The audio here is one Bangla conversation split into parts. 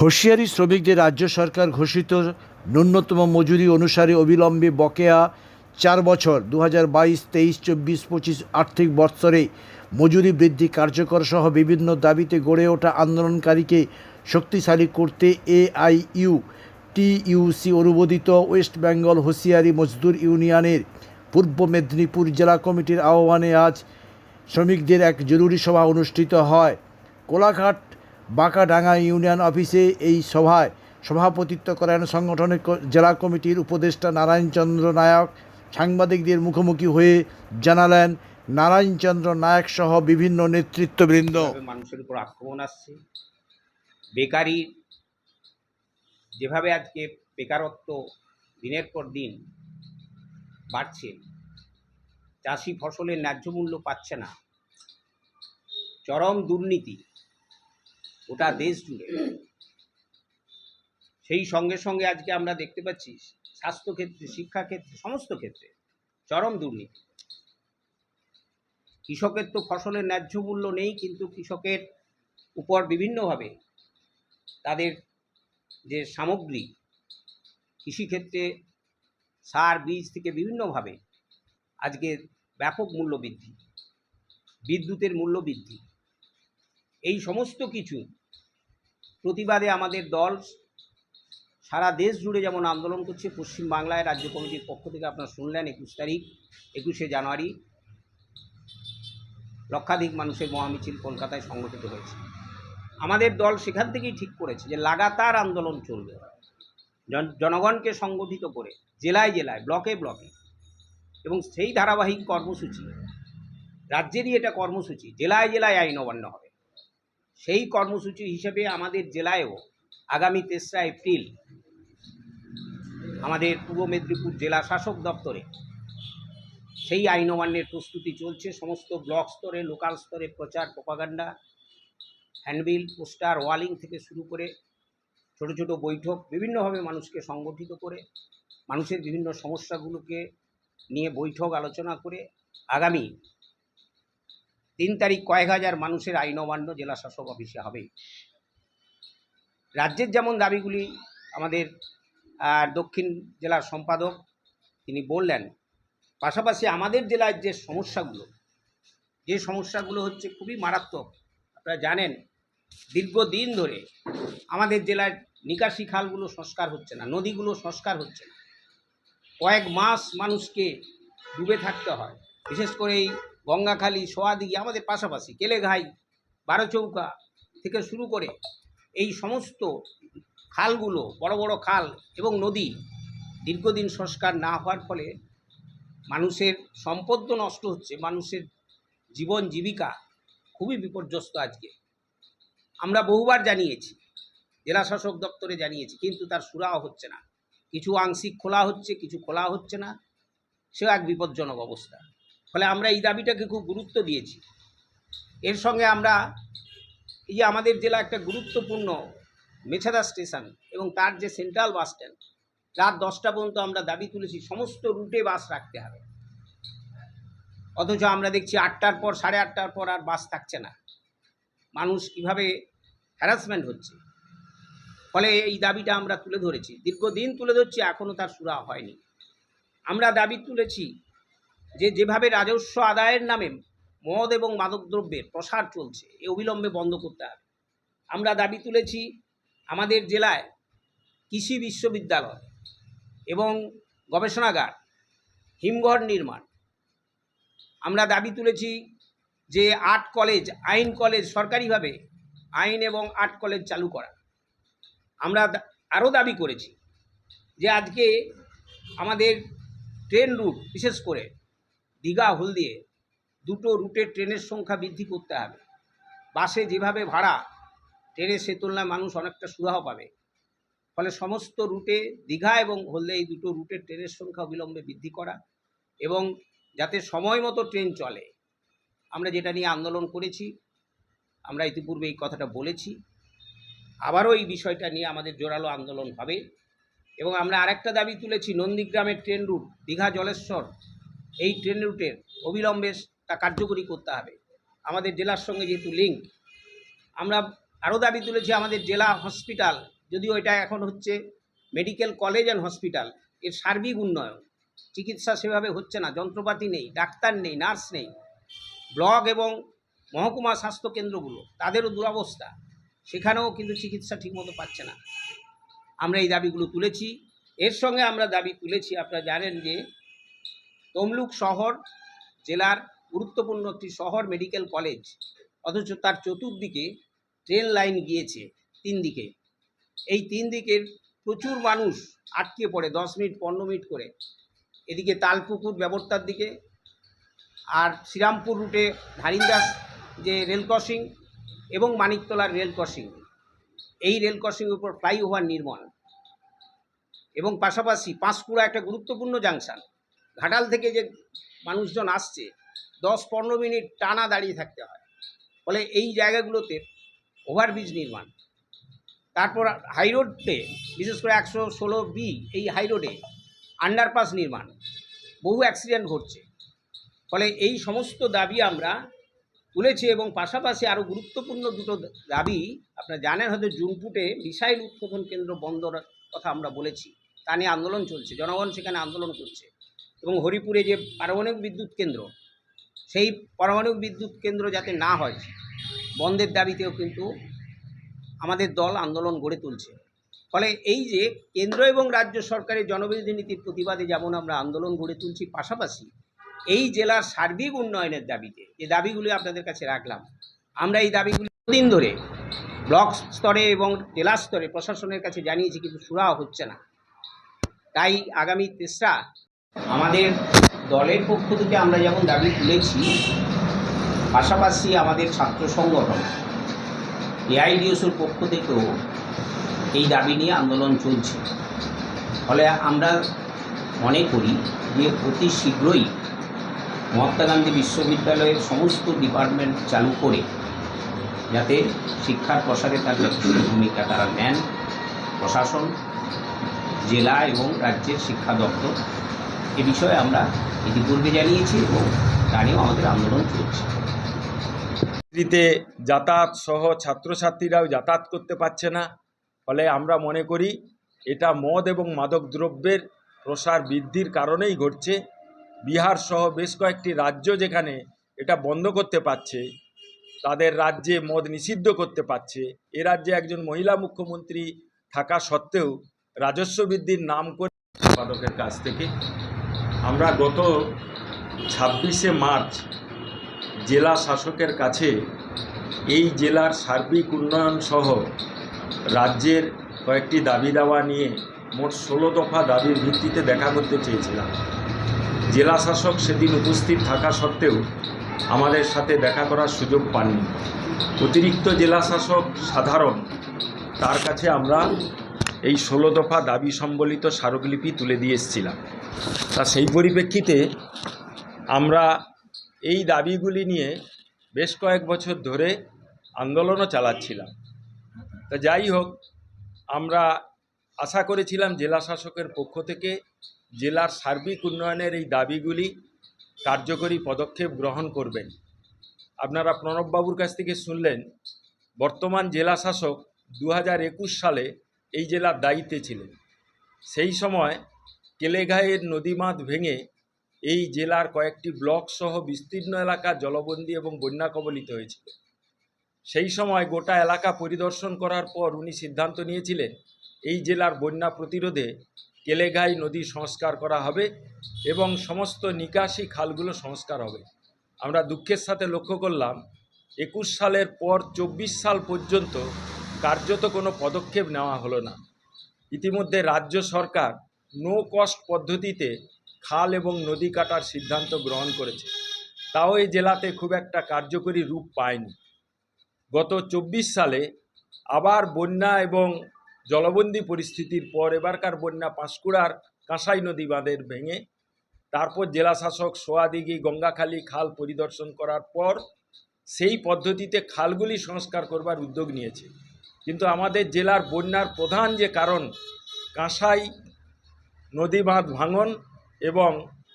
হুঁশিয়ারি শ্রমিকদের রাজ্য সরকার ঘোষিত ন্যূনতম মজুরি অনুসারে অবিলম্বে বকেয়া চার বছর দু হাজার বাইশ, তেইশ, চব্বিশ, পঁচিশ আর্থিক বৎসরে মজুরি বৃদ্ধি কার্যকর সহ বিভিন্ন দাবিতে গড়ে ওঠা আন্দোলনকারীকে শক্তিশালী করতে এআইইউ, টিইউসি অনুমোদিত ওয়েস্ট বেঙ্গল হুঁশিয়ারি মজদুর ইউনিয়নের পূর্ব মেদিনীপুর জেলা কমিটির আহ্বানে আজ শ্রমিকদের এক জরুরি সভা অনুষ্ঠিত হয়। কোলাঘাট বাঁকাডাঙ্গা ইউনিয়ন অফিসে এই সভায় সভাপতিত্ব করেন সংগঠনের জেলা কমিটির উপদেষ্টা নারায়ণচন্দ্র নায়ক। সাংবাদিকদের মুখোমুখি হয়ে জানালেন, নারায়ণচন্দ্র নায়ক সহ বিভিন্ন নেতৃত্ববৃন্দ। মানুষের উপর আক্রমণ আসছে। বেকারি যেভাবে আজকে বেকারত্ব দিনের পর দিন বাড়ছে, চাষি ফসলের ন্যায্য মূল্য পাচ্ছে না, চরম দুর্নীতি গোটা দেশ জুড়ে। সেই সঙ্গে সঙ্গে আজকে আমরা দেখতে পাচ্ছি স্বাস্থ্যক্ষেত্রে, শিক্ষাক্ষেত্রে, সমস্ত ক্ষেত্রে চরম দুর্নীতি। কৃষকের তো ফসলের ন্যায্য মূল্য নেই, কিন্তু কৃষকের উপর বিভিন্নভাবে তাদের যে সামগ্রী, কৃষিক্ষেত্রে সার, বীজ থেকে বিভিন্নভাবে আজকে ব্যাপক মূল্য বৃদ্ধি, বিদ্যুতের মূল্য বৃদ্ধি। এই সমস্ত কিছু প্রতিবাদে আমাদের দল সারা দেশ জুড়ে যেমন আন্দোলন করছে পশ্চিমবাংলায় রাজ্য কমিটির পক্ষ থেকে আপনারা শুনলেন একুশ তারিখ, একুশে জানুয়ারি, লক্ষাধিক মানুষের মহামিছিল কলকাতায় সংগঠিত হয়েছে। আমাদের দল সেখান থেকেই ঠিক করেছে যে লাগাতার আন্দোলন চলবে। জন- জনগণকে সংগঠিত করে, জেলায় জেলায়, ব্লকে ব্লকে, এবং সেই ধারাবাহিক কর্মসূচি, রাজ্যেরই এটা কর্মসূচি, জেলায় জেলায় আইন অমান্য হবে। সেই কর্মসূচি হিসেবে আমাদের জেলায়ও আগামী তেসরা এপ্রিল আমাদের পূর্ব মেদিনীপুর জেলা শাসক দপ্তরে সেই আইন অমান্যের প্রস্তুতি চলছে। সমস্ত ব্লক স্তরে, লোকাল স্তরে প্রচার, প্রপাগান্ডা, হ্যান্ডবিল, পোস্টার, ওয়ালিং থেকে শুরু করে ছোট ছোট বৈঠক বিভিন্নভাবে মানুষকে সংগঠিত করে, মানুষের বিভিন্ন সমস্যাগুলোকে নিয়ে বৈঠক আলোচনা করে আগামী তিন তারিখ কয়েক হাজার মানুষের আইন অমান্য জেলা শাসক অফিসে হবে। রাজ্যের যেমন দাবিগুলি আমাদের দক্ষিণ জেলার সম্পাদক তিনি বললেন, পাশাপাশি আমাদের জেলার যে সমস্যাগুলো যে সমস্যাগুলো হচ্ছে খুবই মারাত্মক। আপনারা জানেন, দীর্ঘদিন ধরে আমাদের জেলার নিকাশি খালগুলো সংস্কার হচ্ছে না, নদীগুলো সংস্কার হচ্ছে না। কয়েক মাস মানুষকে ডুবে থাকতে হয়। বিশেষ করে এই গঙ্গাখালি সোয়াদিঘি আমাদের পাশাপাশি কেলেঘাই বারোচৌকা থেকে শুরু করে এই সমস্ত খালগুলো, বড় বড় খাল এবং নদী দীর্ঘদিন সংস্কার না হওয়ার ফলে মানুষের সম্পদ তো নষ্ট হচ্ছে, মানুষের জীবন, জীবিকা খুবই বিপর্যস্ত আজকে। আমরা বহুবার জানিয়েছি, জেলা শাসক দপ্তরে জানিয়েছি, কিন্তু তার সুরাও হচ্ছে না। কিছু আংশিক খোলা হচ্ছে, কিছু খোলা হচ্ছে না। সেও এক বিপজ্জনক অবস্থা। ফলে আমরা এই দাবিটাকে খুব গুরুত্ব দিয়েছি। এর সঙ্গে আমরা এই আমাদের জেলা একটা গুরুত্বপূর্ণ মেছাদা স্টেশন এবং তার যে সেন্ট্রাল বাস স্ট্যান্ড, রাত দশটা পর্যন্ত আমরা দাবি তুলেছি, সমস্ত রুটে বাস রাখতে হবে। অথচ আমরা দেখছি আটটার পর, সাড়ে আটটার পর আর বাস থাকছে না। মানুষ কীভাবে হ্যারাসমেন্ট হচ্ছে? ফলে এই দাবিটা আমরা তুলে ধরেছি। দীর্ঘদিন তুলে ধরছি এখনও তার সুরা হয়নি। আমরা দাবি তুলেছি যে যেভাবে রাজস্ব আদায়ের নামে মদ এবং মাদকদ্রব্যের প্রসার চলছে, এ অবিলম্বে বন্ধ করতে হবে। আমরা দাবি তুলেছি, আমাদের জেলায় কৃষি বিশ্ববিদ্যালয় এবং গবেষণাগার, হিমঘর নির্মাণ। আমরা দাবি তুলেছি যে আর্ট কলেজ, আইন কলেজ সরকারিভাবে আইন এবং আর্ট কলেজ চালু করা। আমরা আরও দাবি করেছি যে আজকে আমাদের ট্রেন রুট, বিশেষ করে দীঘা হলদিয়ে দুটো রুটের ট্রেনের সংখ্যা বৃদ্ধি করতে হবে। বাসে যেভাবে ভাড়া ট্রেনে সে তুলনায় মানুষ অনেকটা সুরাহ পাবে। ফলে সমস্ত রুটে, দীঘা এবং হলদে এই দুটো রুটের ট্রেনের সংখ্যা অবিলম্বে বৃদ্ধি করা এবং যাতে সময় মতো ট্রেন চলে। আমরা যেটা নিয়ে আন্দোলন করেছি, আমরা ইতিপূর্বে এই কথাটা বলেছি। আবারও এই বিষয়টা নিয়ে আমাদের জোরালো আন্দোলন হবে এবং আমরা আরেকটা দাবি তুলেছি, নন্দীগ্রামের ট্রেন রুট, দীঘা জলেশ্বর এই ট্রেন রুটের অবিলম্বে তা কার্যকরী করতে হবে। আমাদের জেলার সঙ্গে যেহেতু লিঙ্ক আমরা আরও দাবি তুলেছি আমাদের জেলা হসপিটাল যদিও এটা এখন হচ্ছে মেডিকেল কলেজ অ্যান্ড হসপিটাল এর সার্বিক উন্নয়ন। চিকিৎসা সেভাবে হচ্ছে না, যন্ত্রপাতি নেই, ডাক্তার নেই, নার্স নেই। ব্লক এবং মহকুমা স্বাস্থ্য কেন্দ্রগুলো, তাদেরও দুরবস্থা, সেখানেও কিন্তু চিকিৎসা ঠিকমতো পাচ্ছে না। আমরা এই দাবিগুলো তুলেছি। এর সঙ্গে আমরা দাবি তুলেছি, আপনারা জানেন যে তমলুক শহর জেলার গুরুত্বপূর্ণ একটি শহর মেডিকেল কলেজ। অথচ তার চতুর্দিকে ট্রেন লাইন গিয়েছে তিন দিকে। এই তিন দিকের প্রচুর মানুষ আটকে পড়ে দশ মিনিট, পনেরো মিনিট করে। এদিকে তালপুকুর ব্যবস্থার দিকে আর শ্রীরামপুর রুটে ধারিন্দাস যে রেল ক্রসিং এবং মানিকতলার রেল ক্রসিং। এই রেল ক্রসিংয়ের উপর ফ্লাইওভার নির্মাণ। এবং পাশাপাশি পাঁশকুড়া একটা গুরুত্বপূর্ণ জাংশন। ঘাটাল থেকে যে মানুষজন আসছে, দশ পনেরো মিনিট টানা দাঁড়িয়ে থাকতে হয়। ফলে এই জায়গাগুলোতে ওভারব্রিজ নির্মাণ। তারপর হাইরোডে বিশেষ করে একশো ষোলো বি, এই হাইরোডে আন্ডারপাস নির্মাণ। বহু অ্যাক্সিডেন্ট ঘটছে। ফলে এই সমস্ত দাবি আমরা তুলেছি এবং পাশাপাশি আরও গুরুত্বপূর্ণ দুটো দাবি আপনারা জানেন, হয়তো জুনপুটে মিসাইল উৎপাদন কেন্দ্র বন্ধর কথা আমরা বলেছি। তা নিয়ে আন্দোলন চলছে। জনগণ সেখানে আন্দোলন করছে। এবং হরিপুরে যে পারমাণবিক বিদ্যুৎ কেন্দ্র, সেই পারমাণবিক বিদ্যুৎ কেন্দ্র যাতে না হয়, বন্ধের দাবিতেও কিন্তু আমাদের দল আন্দোলন গড়ে তুলছে। ফলে এই যে কেন্দ্র এবং রাজ্য সরকারের জনবিরোধী নীতির প্রতিবাদে যেমন আমরা আন্দোলন গড়ে তুলছি, পাশাপাশি এই জেলার সার্বিক উন্নয়নের দাবিতে, যে দাবিগুলি আপনাদের কাছে রাখলাম, আমরা এই দাবিগুলি দিন ধরে ব্লক স্তরে এবং জেলা স্তরে প্রশাসনের কাছে জানিয়েছি, কিন্তু সুরাহ হচ্ছে না। তাই আগামী তেসরা আমাদের দলের পক্ষ থেকে আমরা যেমন দাবি তুলেছি, পাশাপাশি আমাদের ছাত্র সংগঠন, এআইডিএসুর পক্ষ থেকেও এই দাবি নিয়ে আন্দোলন চলছে। ফলে আমরা মনে করি যে অতি শীঘ্রই মহাত্মা গান্ধী বিশ্ববিদ্যালয়ের সমস্ত ডিপার্টমেন্ট চালু করে যাতে শিক্ষার প্রসারে তার যথেষ্ট ভূমিকা তারা নেন। প্রশাসন, জেলা এবং রাজ্যের শিক্ষা দপ্তর এ বিষয়ে আমরা ইতিপূর্বে জানিয়েছি এবং তা নিয়েও আমাদের আন্দোলন চলছে। চাকরিতে যাতায়াত সহ ছাত্রছাত্রীরাও যাতায়াত করতে পারছে না। ফলে আমরা মনে করি এটা মদ এবং মাদক দ্রব্যের প্রসার বৃদ্ধির কারণেই ঘটছে। বিহার সহ বেশ কয়েকটি রাজ্য যেখানে এটা বন্ধ করতে পারছে, তাদের রাজ্যে মদ নিষিদ্ধ করতে পারছে। এ রাজ্যে একজন মহিলা মুখ্যমন্ত্রী থাকা সত্ত্বেও রাজস্ব বৃদ্ধির নাম করে সম্পাদকের কাছ থেকে আমরা গত ছাব্বিশে মার্চ জেলা শাসকের কাছে এই জেলার সার্বিক উন্নয়ন সহ রাজ্যের কয়েকটি দাবি দাওয়া নিয়ে মোট ষোলো দফা দাবির ভিত্তিতে দেখা করতে চেয়েছিলাম। জেলা শাসক সেদিন উপস্থিত থাকা সত্ত্বেও আমাদের সাথে দেখা করার সুযোগ পাননি। অতিরিক্ত জেলা শাসক সাধারণ, তার কাছে আমরা এই ষোলো দফা দাবি সম্বলিত স্মারকলিপি তুলে দিয়ে এসেছিলাম। তা সেই পরিপ্রেক্ষিতে আমরা এই দাবিগুলি নিয়ে বেশ কয়েক বছর ধরে আন্দোলনও চালাচ্ছিলাম। তা যাই হোক, আমরা আশা করেছিলাম জেলা শাসকের পক্ষ থেকে জেলার সার্বিক উন্নয়নের এই দাবিগুলি কার্যকরী পদক্ষেপ গ্রহণ করবেন। আপনারা প্রণববাবুর কাছ থেকে শুনলেন, বর্তমান জেলা শাসক দু হাজার একুশ সালে এই জেলার দায়িত্বে ছিলেন। সেই সময় কেলেঘাইয়ের নদীমাঁধ ভেঙে এই জেলার কয়েকটি ব্লক সহ বিস্তীর্ণ এলাকা জলবন্দী এবং বন্যা কবলিত হয়েছিল। সেই সময় গোটা এলাকা পরিদর্শন করার পর উনি সিদ্ধান্ত নিয়েছিলেন, এই জেলার বন্যা প্রতিরোধে কেলেঘাই নদী সংস্কার করা হবে এবং সমস্ত নিকাশি খালগুলো সংস্কার হবে। আমরা দুঃখের সাথে লক্ষ্য করলাম, একুশ সালের পর চব্বিশ সাল পর্যন্ত কার্যত কোনো পদক্ষেপ নেওয়া হলো না। ইতিমধ্যে রাজ্য সরকার নো কস্ট পদ্ধতিতে খাল এবং নদী কাটার সিদ্ধান্ত গ্রহণ করেছে। তাও এই জেলাতে খুব একটা কার্যকরী রূপ পায়নি। গত চব্বিশ সালে আবার বন্যা এবং জলবন্দী পরিস্থিতির পর এবারকার বন্যা পাঁশকুড়ার কাঁসাই নদী বাঁধের ভেঙে, তারপর জেলা শাসক সোয়াদিঘি গঙ্গাখালী খাল পরিদর্শন করার পর সেই পদ্ধতিতে খালগুলি সংস্কার করবার উদ্যোগ নিয়েছে। কিন্তু আমাদের জেলার বন্যার প্রধান যে কারণ, কাঁসাই নদী বাঁধ ভাঙন এবং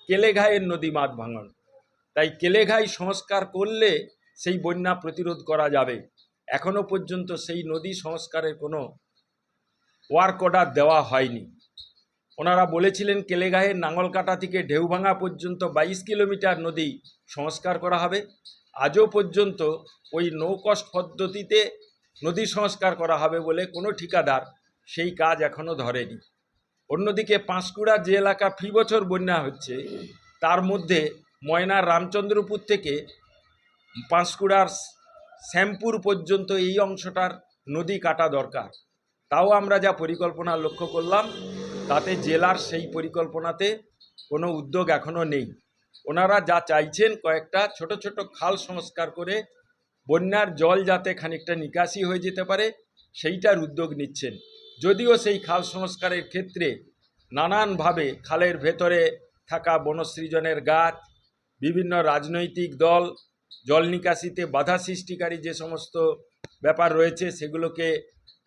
কেলেঘাইয়ের নদী বাঁধ ভাঙন। তাই কেলেঘাই সংস্কার করলে সেই বন্যা প্রতিরোধ করা যাবে। এখনও পর্যন্ত সেই নদী সংস্কারের কোনো ওয়ার্ক অর্ডার দেওয়া হয়নি। ওনারা বলেছিলেন কেলেগাহের নাঙ্গলকাটা থেকে ঢেউভাঙা পর্যন্ত বাইশ কিলোমিটার নদী সংস্কার করা হবে। আজও পর্যন্ত ওই নো কস্ট পদ্ধতিতে নদী সংস্কার করা হবে বলে কোনো ঠিকাদার সেই কাজ এখনও ধরেনি। অন্যদিকে পাঁশকুড়া যে এলাকা ফি বছর বন্যা হচ্ছে, তার মধ্যে ময়নার রামচন্দ্রপুর থেকে পাঁশকুড়ার শ্যামপুর পর্যন্ত এই অংশটার নদী কাটা দরকার। তাও আমরা যা পরিকল্পনা লক্ষ্য করলাম, তাতে জেলার সেই পরিকল্পনাতে কোনো উদ্যোগ এখনও নেই। ওনারা যা চাইছেন কয়েকটা ছোট ছোট খাল সংস্কার করে বন্যার জল যাতে খানিকটা নিকাশি হয়ে যেতে পারে, সেইটার উদ্যোগ নিচ্ছেন। যদিও সেই খাল সংস্কারের ক্ষেত্রে নানানভাবে খালের ভেতরে থাকা বনসৃজনের গাছ, বিভিন্ন রাজনৈতিক দল, জল নিকাশিতে বাধা সৃষ্টিকারী যে সমস্ত ব্যাপার রয়েছে, সেগুলোকে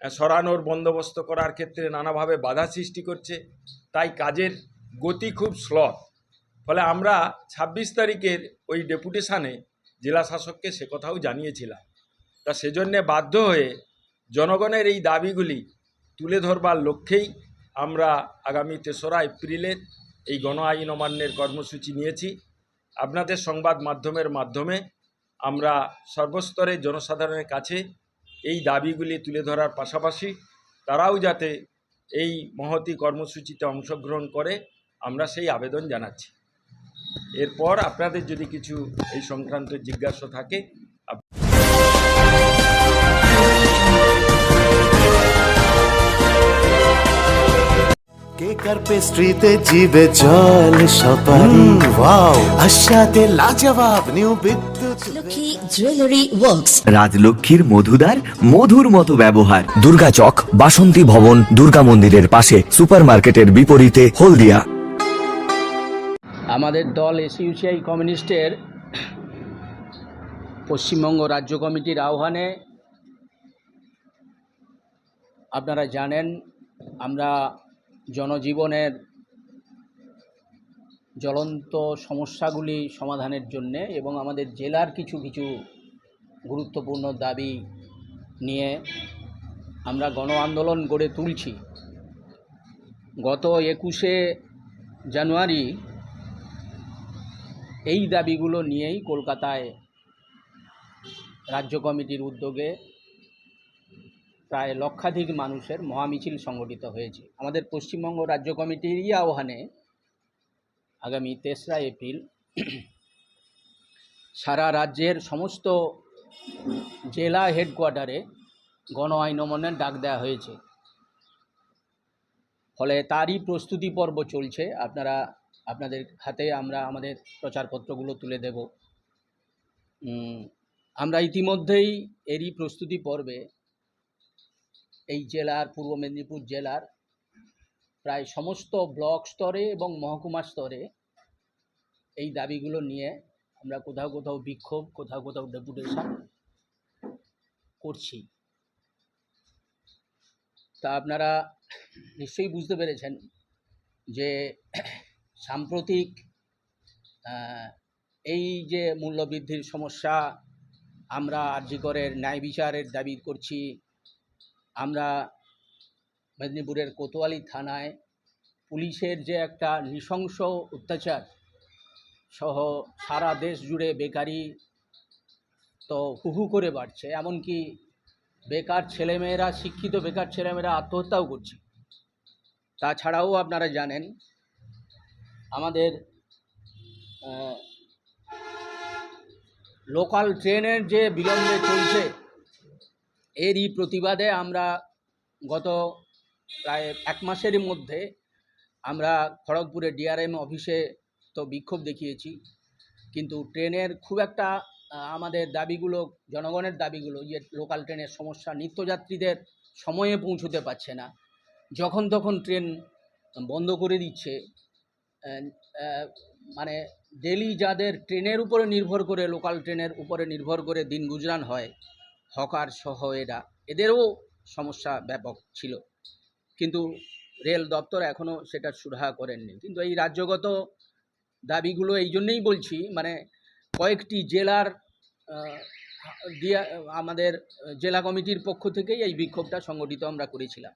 সরানোর বন্দোবস্ত করার ক্ষেত্রে নানাভাবে বাধা সৃষ্টি করছে। তাই কাজের গতি খুব স্লথ ফলে আমরা ছাব্বিশ তারিখের ওই ডেপুটেশানে জেলা শাসককে সে কথাও জানিয়েছিলাম। তা সেজন্যে বাধ্য হয়ে জনগণের এই দাবিগুলি তুলে ধরবার লক্ষ্যেই আমরা আগামী তেসরা এপ্রিলের এই গণ আইন অমান্যের কর্মসূচি নিয়েছি। আপনাদের সংবাদ মাধ্যমের মাধ্যমে আমরা সর্বস্তরের জনসাধারণের কাছে এই দাবিগুলি তুলে ধরার পাশাপাশি তারাও যাতে এই মহতি কর্মসূচিতে অংশগ্রহণ করে, আমরা সেই আবেদন জানাচ্ছি। এরপর আপনাদের যদি কিছু এই সংক্রান্ত জিজ্ঞাসা থাকে কেক আর পেস্ট্রিতে জিবে জল সপারি ওয়াও। আশাতে লাজবাব new Bidyut. Lakshmi jewellery works রাজলক্ষ্মীর মধুদার মধুর মতো ব্যবহার। দুর্গা চক বাসন্তী ভবন দুর্গা মন্দিরের পাশে সুপারমার্কেটের বিপরীতে হলদিয়া। আমাদের দল এসইউসিআই কমিউনিস্টের পশ্চিমবঙ্গ রাজ্য কমিটির আহ্বানে আপনারা জানেন আমরা জনজীবনের জ্বলন্ত সমস্যাগুলি সমাধানের জন্যে এবং আমাদের জেলার কিছু কিছু গুরুত্বপূর্ণ দাবি নিয়ে আমরা গণ আন্দোলন গড়ে তুলছি। গত একুশে জানুয়ারি এই দাবিগুলো নিয়েই কলকাতায় রাজ্য কমিটির উদ্যোগে প্রায় লক্ষাধিক মানুষের মহামিছিল সংগঠিত হয়েছে। আমাদের পশ্চিমবঙ্গ রাজ্য কমিটিরই আহ্বানে আগামী তেসরা এপ্রিল সারা রাজ্যের সমস্ত জেলা হেডকোয়ার্টারে গণ আইন অমান্যের ডাক দেওয়া হয়েছে। ফলে তারই প্রস্তুতি পর্ব চলছে। আপনারা, আপনাদের হাতে আমরা আমাদের প্রচারপত্রগুলো তুলে দেব। আমরা ইতিমধ্যেই এরই প্রস্তুতি পর্বে এই জেলার, পূর্ব মেদিনীপুর জেলার প্রায় সমস্ত ব্লক স্তরে এবং মহকুমা স্তরে এই দাবিগুলো নিয়ে আমরা কোথাও কোথাও বিক্ষোভ, কোথাও কোথাও ডেপুটেশন করছি। তা আপনারা নিশ্চয়ই বুঝতে পেরেছেন যে সাম্প্রতিক এই যে মূল্যবৃদ্ধির সমস্যা আমরা আর্যিকরের ন্যায় বিচারের দাবি করছি আমরা মেদিনীপুরের কোতোয়ালি থানায় পুলিশের যে একটা নৃশংস অত্যাচার সহ সারা দেশ জুড়ে বেকারি তো হুহু করে বাড়ছে, এমনকি বেকার ছেলেমেয়েরা, শিক্ষিত বেকার ছেলেমেয়েরা আত্মহত্যাও করছে। তাছাড়াও আপনারা জানেন, আমাদের লোকাল ট্রেনের যে বিলম্বে চলছে এরই প্রতিবাদে আমরা গত প্রায় এক মাসের মধ্যে আমরা খড়গপুরে ডিআরএম অফিসে তো বিক্ষোভ দেখিয়েছি। কিন্তু ট্রেনের খুব একটা আমাদের দাবিগুলো, জনগণের দাবিগুলো, যে লোকাল ট্রেনের সমস্যা, নিত্যযাত্রীদের সময়ে পৌঁছতে পারছে না। যখন তখন ট্রেন বন্ধ করে দিচ্ছে। মানে ডেলি যাদের ট্রেনের উপরে নির্ভর করে, লোকাল ট্রেনের উপরে নির্ভর করে দিন গুজরান হয় হকার সহ এরা। এদেরও সমস্যা ব্যাপক ছিল। কিন্তু রেল দপ্তর এখনও সেটা সুরাহা করেননি। কিন্তু এই রাজ্যগত দাবিগুলো এই জন্যেই বলছি মানে কয়েকটি জেলার দিয়া, আমাদের জেলা কমিটির পক্ষ থেকেই এই বিক্ষোভটা সংগঠিত আমরা করেছিলাম।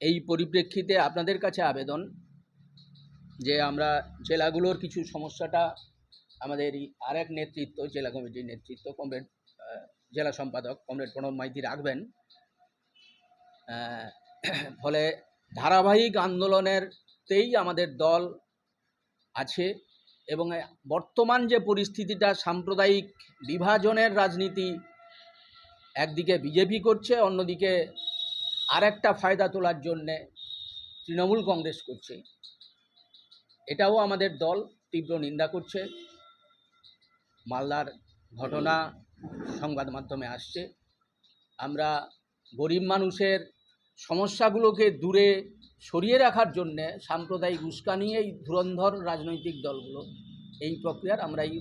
এই পরিপ্রেক্ষিতে আপনাদের কাছে আবেদন যে আমরা জেলাগুলোর কিছু সমস্যাটা আমাদের আর এক নেতৃত্ব, জেলা কমিটির নেতৃত্ব কমরেড জেলা সম্পাদক কমরেড প্রণব মাইতি রাখবেন। ফলে ধারাবাহিক আন্দোলনেরতেই আমাদের দল আছে এবং বর্তমান যে পরিস্থিতিটা, সাম্প্রদায়িক বিভাজনের রাজনীতি একদিকে বিজেপি করছে, অন্যদিকে আর একটা ফায়দা তোলার জন্যে তৃণমূল কংগ্রেস করছে। এটাও আমাদের দল তীব্র নিন্দা করছে। মালদার ঘটনা সংবাদ মাধ্যমে আসছে। আমরা গরিব মানুষের সমস্যাগুলোকে দূরে সরিয়ে রাখার জন্যে সাম্প্রদায়িক উস্কানি এই ধুরন্ধর রাজনৈতিক দলগুলো এই প্রক্রিয়ার আমরা এই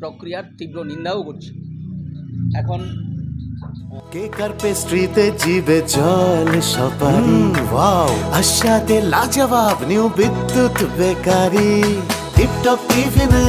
প্রক্রিয়ার তীব্র নিন্দাও করছি। এখন কেক আর পেস্ট্রিতে জিবে জল সপারি? ওয়াও। আশাতে লাজবাব নিউ বিদ্যুৎ বেকারি। টিপটপ টিফিনে